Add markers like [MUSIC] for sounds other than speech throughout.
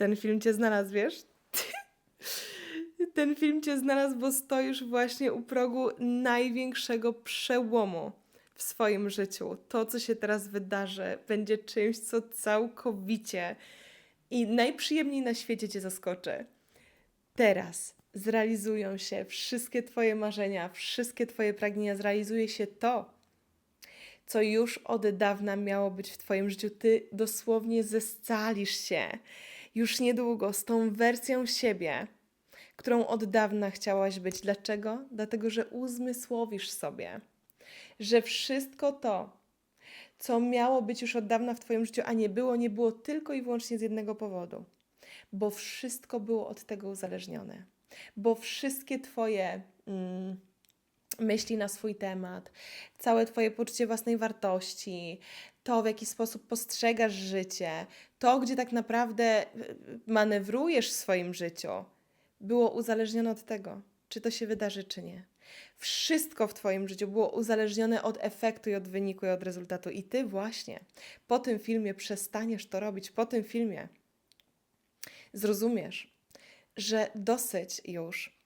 ten film cię znalazł, wiesz? [LAUGHS] Ten film cię znalazł, bo stoisz właśnie u progu największego przełomu w swoim życiu. To, co się teraz wydarzy, będzie czymś, co całkowicie i najprzyjemniej na świecie cię zaskoczy. Teraz zrealizują się wszystkie Twoje marzenia, wszystkie Twoje pragnienia, zrealizuje się to, co już od dawna miało być w Twoim życiu. Ty dosłownie zescalisz się już niedługo z tą wersją siebie, którą od dawna chciałaś być. Dlaczego? Dlatego, że uzmysłowisz sobie, że wszystko to, co miało być już od dawna w Twoim życiu, a nie było, nie było tylko i wyłącznie z jednego powodu. Bo wszystko było od tego uzależnione. Bo wszystkie Twoje mm, myśli na swój temat, całe Twoje poczucie własnej wartości, to w jaki sposób postrzegasz życie, to gdzie tak naprawdę y, manewrujesz w swoim życiu, było uzależnione od tego, czy to się wydarzy, czy nie. Wszystko w Twoim życiu było uzależnione od efektu i od wyniku i od rezultatu. I Ty właśnie po tym filmie przestaniesz to robić, po tym filmie zrozumiesz, że dosyć już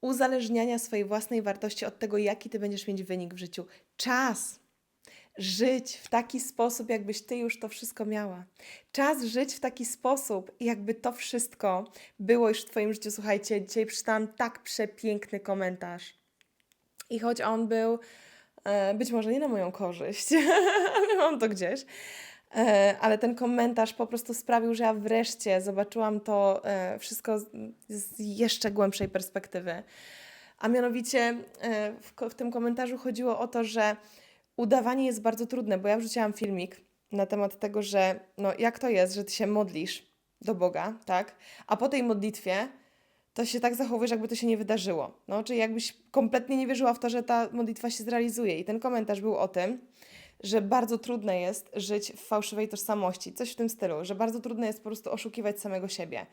uzależniania swojej własnej wartości od tego, jaki Ty będziesz mieć wynik w życiu. Czas żyć w taki sposób, jakbyś Ty już to wszystko miała. Czas żyć w taki sposób, jakby to wszystko było już w Twoim życiu. Słuchajcie, dzisiaj przeczytałam tak przepiękny komentarz. I choć on był e, być może nie na moją korzyść, [LAUGHS] mam to gdzieś, e, ale ten komentarz po prostu sprawił, że ja wreszcie zobaczyłam to e, wszystko z, jeszcze głębszej perspektywy. A mianowicie w tym komentarzu chodziło o to, że udawanie jest bardzo trudne, bo ja wrzuciłam filmik na temat tego, że no jak to jest, że ty się modlisz do Boga, tak? A po tej modlitwie to się tak zachowujesz, jakby to się nie wydarzyło. No, czyli jakbyś kompletnie nie wierzyła w to, że ta modlitwa się zrealizuje. I ten komentarz był o tym, że bardzo trudne jest żyć w fałszywej tożsamości. Coś w tym stylu, że bardzo trudne jest po prostu oszukiwać samego siebie.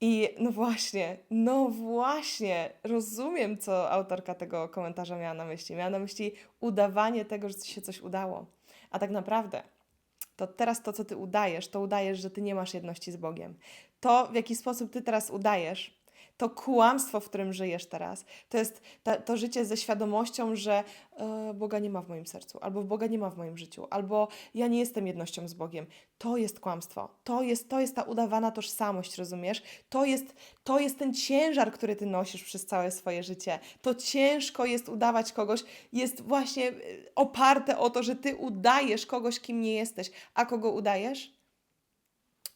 I no właśnie, no właśnie, rozumiem, co autorka tego komentarza miała na myśli. Miała na myśli udawanie tego, że się coś udało. A tak naprawdę to teraz to, co ty udajesz, to udajesz, że ty nie masz jedności z Bogiem. To, w jaki sposób ty teraz udajesz, to kłamstwo, w którym żyjesz teraz, to jest ta, to życie ze świadomością, że e, Boga nie ma w moim sercu, albo Boga nie ma w moim życiu, albo ja nie jestem jednością z Bogiem. To jest kłamstwo. To jest, to jest ta udawana tożsamość, rozumiesz? To jest, to jest ten ciężar, który ty nosisz przez całe swoje życie. To ciężko jest udawać kogoś, jest właśnie e, oparte o to, że ty udajesz kogoś, kim nie jesteś. A kogo udajesz?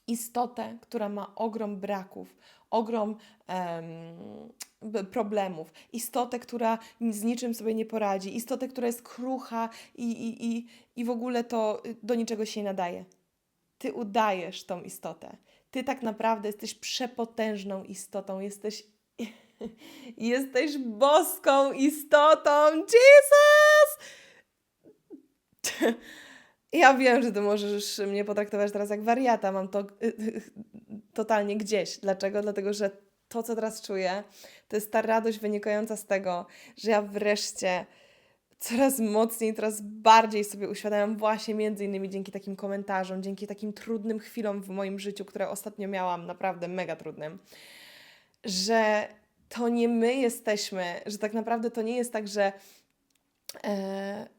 istotę, która ma ogrom braków, ogrom problemów, istotę, która z niczym sobie nie poradzi, istotę, która jest krucha i, i, i, i w ogóle to y, do niczego się nie nadaje. Ty udajesz tą istotę. Ty tak naprawdę jesteś przepotężną istotą, jesteś. [LAUGHS] Jesteś boską istotą! Jesus! [LAUGHS] Ja wiem, że ty możesz mnie potraktować teraz jak wariata. Mam to totalnie gdzieś. Dlaczego? Dlatego, że to, co teraz czuję, to jest ta radość wynikająca z tego, że ja wreszcie coraz mocniej, coraz bardziej sobie uświadamiam właśnie między innymi dzięki takim komentarzom, dzięki takim trudnym chwilom w moim życiu, które ostatnio miałam, naprawdę mega trudnym, że to nie my jesteśmy, że tak naprawdę to nie jest tak, że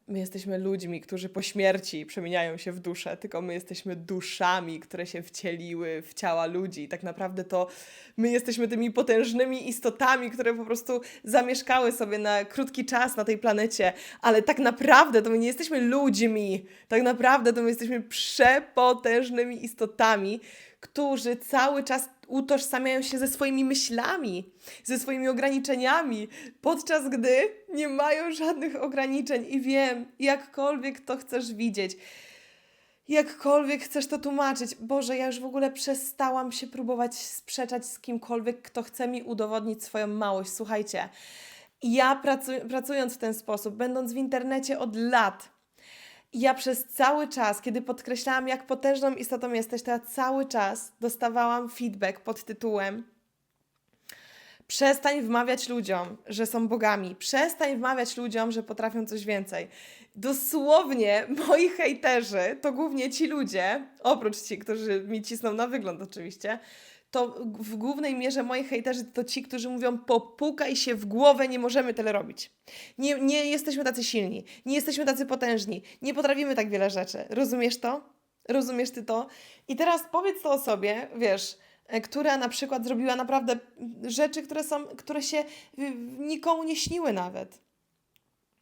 my jesteśmy ludźmi, którzy po śmierci przemieniają się w duszę, tylko my jesteśmy duszami, które się wcieliły w ciała ludzi. Tak naprawdę to my jesteśmy tymi potężnymi istotami, które po prostu zamieszkały sobie na krótki czas na tej planecie, ale tak naprawdę to my nie jesteśmy ludźmi. Tak naprawdę to my jesteśmy przepotężnymi istotami, którzy cały czas utożsamiają się ze swoimi myślami, ze swoimi ograniczeniami, podczas gdy nie mają żadnych ograniczeń. I wiem, jakkolwiek to chcesz widzieć, jakkolwiek chcesz to tłumaczyć, Boże, ja już w ogóle przestałam się próbować sprzeczać z kimkolwiek, kto chce mi udowodnić swoją małość. Słuchajcie, ja pracu- pracując w ten sposób, będąc w internecie od lat, ja przez cały czas, kiedy podkreślałam, jak potężną istotą jesteś, to ja cały czas dostawałam feedback pod tytułem Przestań wmawiać ludziom, że są bogami. Przestań wmawiać ludziom, że potrafią coś więcej. dosłownie moi hejterzy, to głównie ci ludzie, oprócz ci, którzy mi cisną na wygląd oczywiście, to w głównej mierze moi hejterzy to ci, którzy mówią popukaj się w głowę, nie możemy tyle robić. Nie, nie jesteśmy tacy silni, nie jesteśmy tacy potężni, nie potrafimy tak wiele rzeczy. Rozumiesz to? Rozumiesz ty to? I teraz powiedz to osobie, wiesz, e, która na przykład zrobiła naprawdę rzeczy, które są, które się nikomu nie śniły nawet.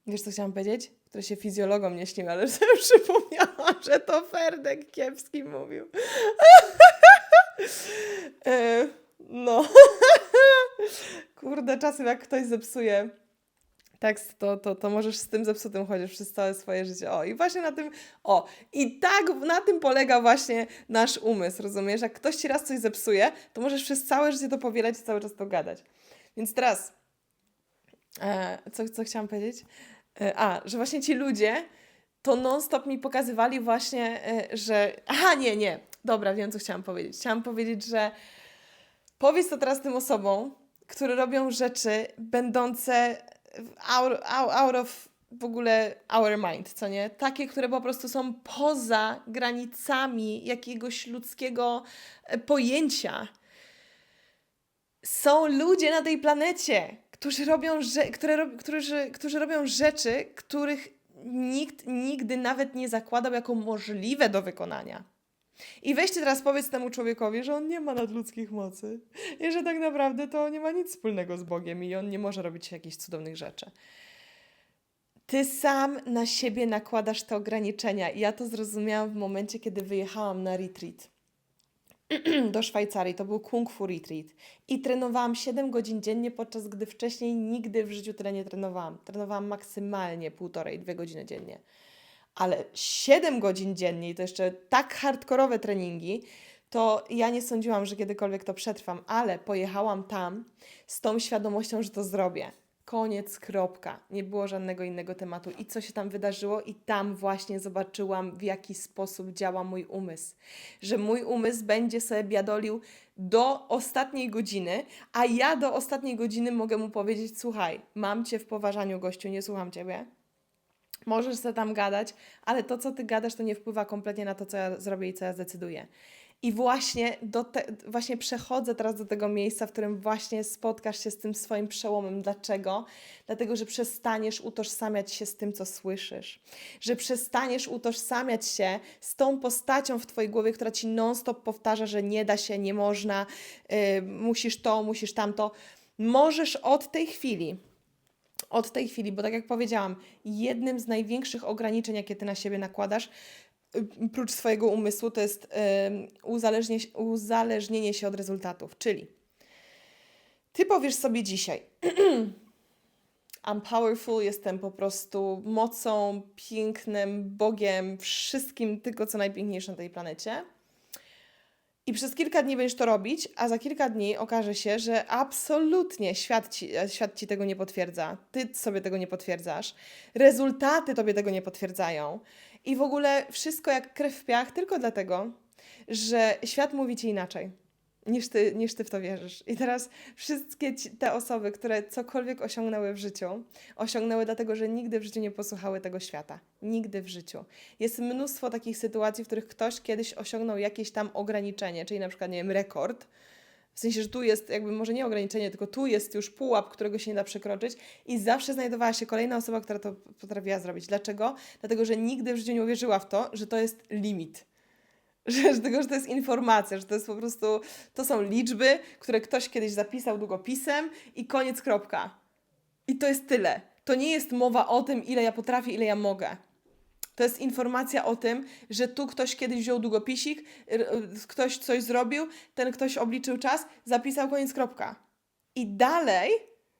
Wiesz, co chciałam powiedzieć? Które się fizjologom nie śniły, ale sobie [LAUGHS] przypomniałam, że to Ferdek Kiepski mówił. [LAUGHS] E, no. [LAUGHS] Kurde, czasem jak ktoś zepsuje tekst, to, to, to możesz z tym zepsutym chodzić przez całe swoje życie. O, i właśnie na tym, o, i tak na tym polega właśnie nasz umysł, rozumiesz? Jak ktoś ci raz coś zepsuje, to możesz przez całe życie to powielać i cały czas to gadać. Więc teraz, e, co, co chciałam powiedzieć? E, a, że właśnie ci ludzie to non-stop mi pokazywali właśnie, e, że... Aha, nie, nie. Dobra, wiem, co chciałam powiedzieć. Chciałam powiedzieć, że powiedz to teraz tym osobom, które robią rzeczy będące out, out, of w ogóle our mind, co nie? Takie, które po prostu są poza granicami jakiegoś ludzkiego e, pojęcia. Są ludzie na tej planecie, którzy robią, które, którzy, którzy robią rzeczy, których nikt nigdy nawet nie zakładał jako możliwe do wykonania. I weźcie teraz powiedz temu człowiekowi, że on nie ma nadludzkich mocy i że tak naprawdę to nie ma nic wspólnego z Bogiem i on nie może robić jakichś cudownych rzeczy. Ty sam na siebie nakładasz te ograniczenia. I ja to zrozumiałam w momencie, kiedy wyjechałam na retreat [CLEARS THROAT] do Szwajcarii. To był Kung Fu Retreat. I trenowałam 7 godzin dziennie, podczas gdy wcześniej nigdy w życiu tyle nie trenowałam. Trenowałam maksymalnie półtorej, dwie godziny dziennie ale 7 godzin dziennie i to jeszcze tak hardkorowe treningi, to ja nie sądziłam, że kiedykolwiek to przetrwam, ale pojechałam tam z tą świadomością, że to zrobię. Koniec, kropka. Nie było żadnego innego tematu. I co się tam wydarzyło? I tam właśnie zobaczyłam, w jaki sposób działa mój umysł. Że mój umysł będzie sobie biadolił do ostatniej godziny, a ja do ostatniej godziny mogę mu powiedzieć: Słuchaj, mam cię w poważaniu, gościu, nie słucham ciebie Możesz sobie tam gadać, ale to, co ty gadasz, to nie wpływa kompletnie na to, co ja zrobię i co ja zdecyduję. I właśnie, do te, właśnie przechodzę teraz do tego miejsca, w którym właśnie spotkasz się z tym swoim przełomem. Dlaczego? Dlatego, że przestaniesz utożsamiać się z tym, co słyszysz. Że przestaniesz utożsamiać się z tą postacią w Twojej głowie, która Ci non-stop powtarza, że nie da się, nie można, yy, musisz to, musisz tamto. Możesz od tej chwili od tej chwili, bo tak jak powiedziałam, jednym z największych ograniczeń, jakie ty na siebie nakładasz, y, prócz swojego umysłu, to jest uzależnienie, uzależnienie się od rezultatów. Czyli ty powiesz sobie dzisiaj, [CLEARS THROAT] I'm powerful, jestem po prostu mocą, pięknym, Bogiem, wszystkim tylko co najpiękniejsze na tej planecie. I przez kilka dni będziesz to robić, a za kilka dni okaże się, że absolutnie świat ci, świat ci tego nie potwierdza. Ty sobie tego nie potwierdzasz. Rezultaty tobie tego nie potwierdzają. I w ogóle wszystko jak krew w piach, tylko dlatego, że świat mówi ci inaczej niż ty, niż ty w to wierzysz. I teraz wszystkie ci, te osoby, które cokolwiek osiągnęły w życiu, osiągnęły dlatego, że nigdy w życiu nie posłuchały tego świata. Nigdy w życiu. Jest mnóstwo takich sytuacji, w których ktoś kiedyś osiągnął jakieś tam ograniczenie, czyli na przykład, nie wiem, rekord. W sensie, że tu jest jakby może nie ograniczenie, tylko tu jest już pułap, którego się nie da przekroczyć i zawsze znajdowała się kolejna osoba, która to potrafiła zrobić. Dlaczego? Dlatego, że nigdy w życiu nie uwierzyła w to, że to jest limit [LAUGHS] że, tego, że to jest informacja, że to jest po prostu, to są liczby, które ktoś kiedyś zapisał długopisem i koniec, kropka. I to jest tyle. To nie jest mowa o tym, ile ja potrafię, ile ja mogę. To jest informacja o tym, że tu ktoś kiedyś wziął długopisik, ktoś coś zrobił, ten ktoś obliczył czas, zapisał koniec, kropka. I dalej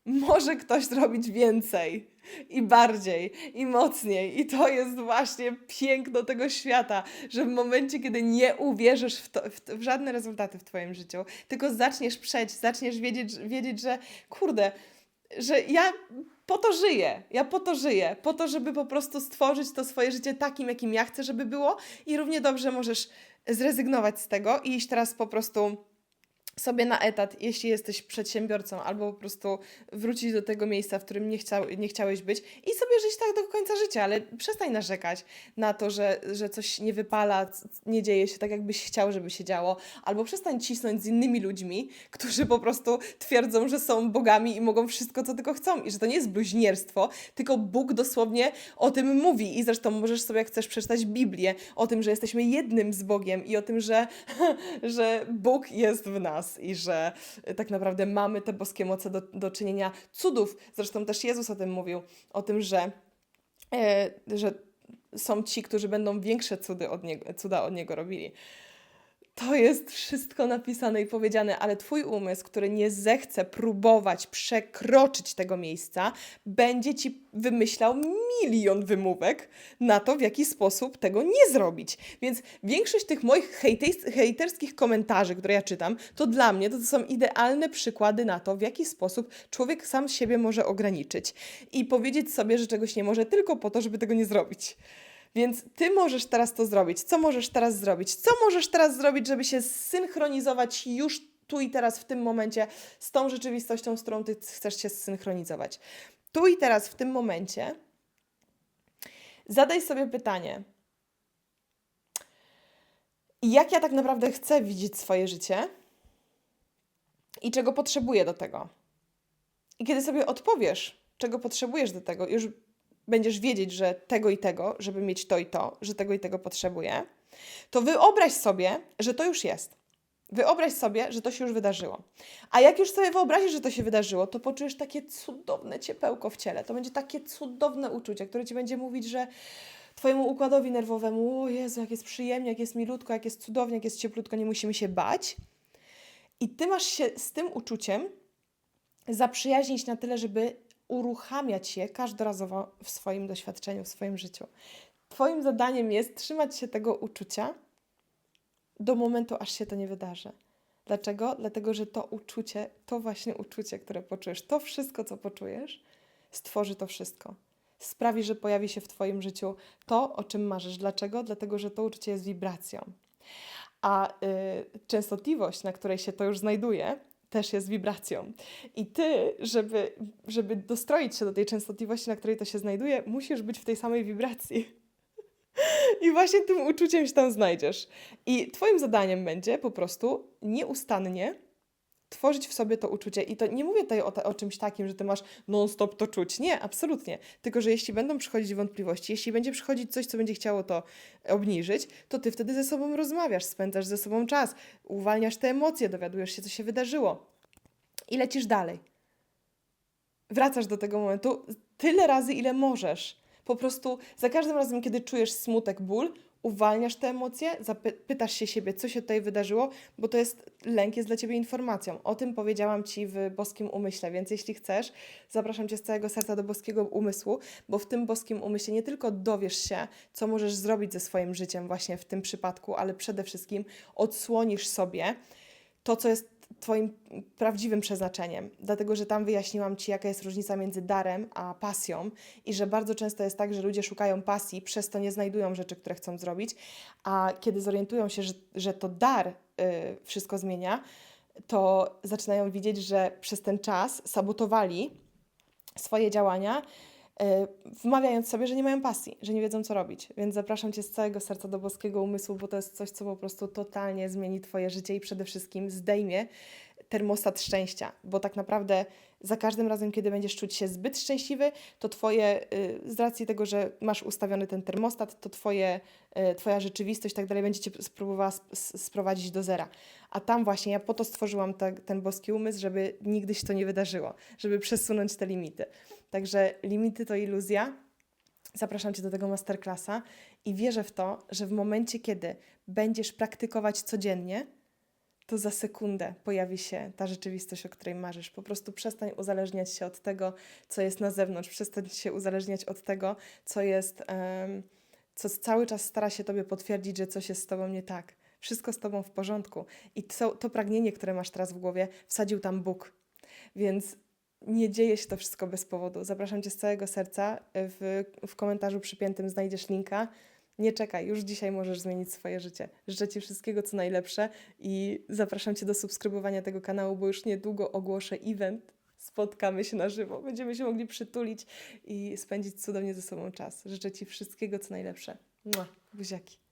może ktoś zrobić więcej i bardziej, i mocniej. I to jest właśnie piękno tego świata, że w momencie, kiedy nie uwierzysz w, to, w, w żadne rezultaty w Twoim życiu, tylko zaczniesz przejść, zaczniesz wiedzieć, wiedzieć, że kurde, że ja po to żyję, ja po to żyję, po to, żeby po prostu stworzyć to swoje życie takim, jakim ja chcę, żeby było i równie dobrze możesz zrezygnować z tego i iść teraz po prostu sobie na etat, jeśli jesteś przedsiębiorcą, albo po prostu wrócić do tego miejsca, w którym nie, chciał, nie chciałeś być i sobie żyć tak do końca życia, ale przestań narzekać na to, że, że coś nie wypala, nie dzieje się tak, jakbyś chciał, żeby się działo, albo przestań cisnąć z innymi ludźmi, którzy po prostu twierdzą, że są bogami i mogą wszystko, co tylko chcą i że to nie jest bluźnierstwo, tylko Bóg dosłownie o tym mówi i zresztą możesz sobie, jak chcesz, przeczytać Biblię o tym, że jesteśmy jednym z Bogiem i o tym, że, [LAUGHS] że Bóg jest w nas i że tak naprawdę mamy te boskie moce do, do czynienia cudów. Zresztą też Jezus o tym mówił, o tym, że, e, że są ci, którzy będą większe cudy od niego, cuda od Niego robili. To jest wszystko napisane i powiedziane, ale Twój umysł, który nie zechce próbować przekroczyć tego miejsca, będzie Ci wymyślał milion wymówek na to, w jaki sposób tego nie zrobić. Więc większość tych moich hejtejs- hejterskich komentarzy, które ja czytam, to dla mnie to, to są idealne przykłady na to, w jaki sposób człowiek sam siebie może ograniczyć i powiedzieć sobie, że czegoś nie może tylko po to, żeby tego nie zrobić. Więc ty możesz teraz to zrobić. Co możesz teraz zrobić? Co możesz teraz zrobić, żeby się zsynchronizować już tu i teraz, w tym momencie, z tą rzeczywistością, z którą ty chcesz się zsynchronizować? Tu i teraz, w tym momencie, zadaj sobie pytanie: jak ja tak naprawdę chcę widzieć swoje życie i czego potrzebuję do tego? I kiedy sobie odpowiesz, czego potrzebujesz do tego, już będziesz wiedzieć, że tego i tego, żeby mieć to i to, że tego i tego potrzebuję, to wyobraź sobie, że to już jest. Wyobraź sobie, że to się już wydarzyło. A jak już sobie wyobrazisz, że to się wydarzyło, to poczujesz takie cudowne ciepełko w ciele. To będzie takie cudowne uczucie, które ci będzie mówić, że Twojemu układowi nerwowemu, o Jezu, jak jest przyjemnie, jak jest milutko, jak jest cudownie, jak jest cieplutko, nie musimy się bać. I ty masz się z tym uczuciem zaprzyjaźnić na tyle, żeby uruchamiać je każdorazowo w swoim doświadczeniu, w swoim życiu. Twoim zadaniem jest trzymać się tego uczucia do momentu, aż się to nie wydarzy. Dlaczego? Dlatego, że to uczucie, to właśnie uczucie, które poczujesz, to wszystko, co poczujesz, stworzy to wszystko. Sprawi, że pojawi się w Twoim życiu to, o czym marzysz. Dlaczego? Dlatego, że to uczucie jest wibracją. A y, częstotliwość, na której się to już znajduje, też jest wibracją. I ty, żeby, żeby dostroić się do tej częstotliwości, na której to się znajduje, musisz być w tej samej wibracji. I właśnie tym uczuciem się tam znajdziesz. I Twoim zadaniem będzie po prostu nieustannie tworzyć w sobie to uczucie. I to nie mówię tutaj o, o czymś takim, że ty masz non-stop to czuć. Nie, absolutnie. Tylko, że jeśli będą przychodzić wątpliwości, jeśli będzie przychodzić coś, co będzie chciało to obniżyć, to ty wtedy ze sobą rozmawiasz, spędzasz ze sobą czas, uwalniasz te emocje, dowiadujesz się, co się wydarzyło i lecisz dalej. Wracasz do tego momentu tyle razy, ile możesz. Po prostu za każdym razem, kiedy czujesz smutek, ból, uwalniasz te emocje, zapytasz się siebie, co się tutaj wydarzyło, bo to jest lęk, jest dla ciebie informacją. O tym powiedziałam ci w boskim umyśle, więc jeśli chcesz, zapraszam cię z całego serca do boskiego umysłu, bo w tym boskim umyśle nie tylko dowiesz się, co możesz zrobić ze swoim życiem właśnie w tym przypadku, ale przede wszystkim odsłonisz sobie to, co jest Twoim prawdziwym przeznaczeniem, dlatego że tam wyjaśniłam Ci, jaka jest różnica między darem a pasją i że bardzo często jest tak, że ludzie szukają pasji, przez to nie znajdują rzeczy, które chcą zrobić, a kiedy zorientują się, że, że to dar y, wszystko zmienia, to zaczynają widzieć, że przez ten czas sabotowali swoje działania, wmawiając sobie, że nie mają pasji, że nie wiedzą, co robić. Więc zapraszam Cię z całego serca do boskiego umysłu, bo to jest coś, co po prostu totalnie zmieni Twoje życie i przede wszystkim zdejmie termostat szczęścia, bo tak naprawdę za każdym razem, kiedy będziesz czuć się zbyt szczęśliwy, to Twoje, y, z racji tego, że masz ustawiony ten termostat, to twoje, y, Twoja rzeczywistość tak dalej będzie Cię spróbowała sprowadzić do zera. A tam właśnie ja po to stworzyłam te, ten boski umysł, żeby nigdy się to nie wydarzyło, żeby przesunąć te limity. Także limity to iluzja. Zapraszam Cię do tego masterclassa i wierzę w to, że w momencie, kiedy będziesz praktykować codziennie, to za sekundę pojawi się ta rzeczywistość, o której marzysz. Po prostu przestań uzależniać się od tego, co jest na zewnątrz, przestań się uzależniać od tego, co jest, em, co cały czas stara się Tobie potwierdzić, że coś jest z Tobą nie tak. Wszystko z Tobą w porządku. I to, to pragnienie, które masz teraz w głowie, wsadził tam Bóg. Więc nie dzieje się to wszystko bez powodu. Zapraszam Cię z całego serca. W, w komentarzu przypiętym znajdziesz linka Nie czekaj, już dzisiaj możesz zmienić swoje życie. Życzę Ci wszystkiego, co najlepsze i zapraszam Cię do subskrybowania tego kanału, bo już niedługo ogłoszę event. Spotkamy się na żywo, będziemy się mogli przytulić i spędzić cudownie ze sobą czas. Życzę Ci wszystkiego, co najlepsze. Mua, buziaki.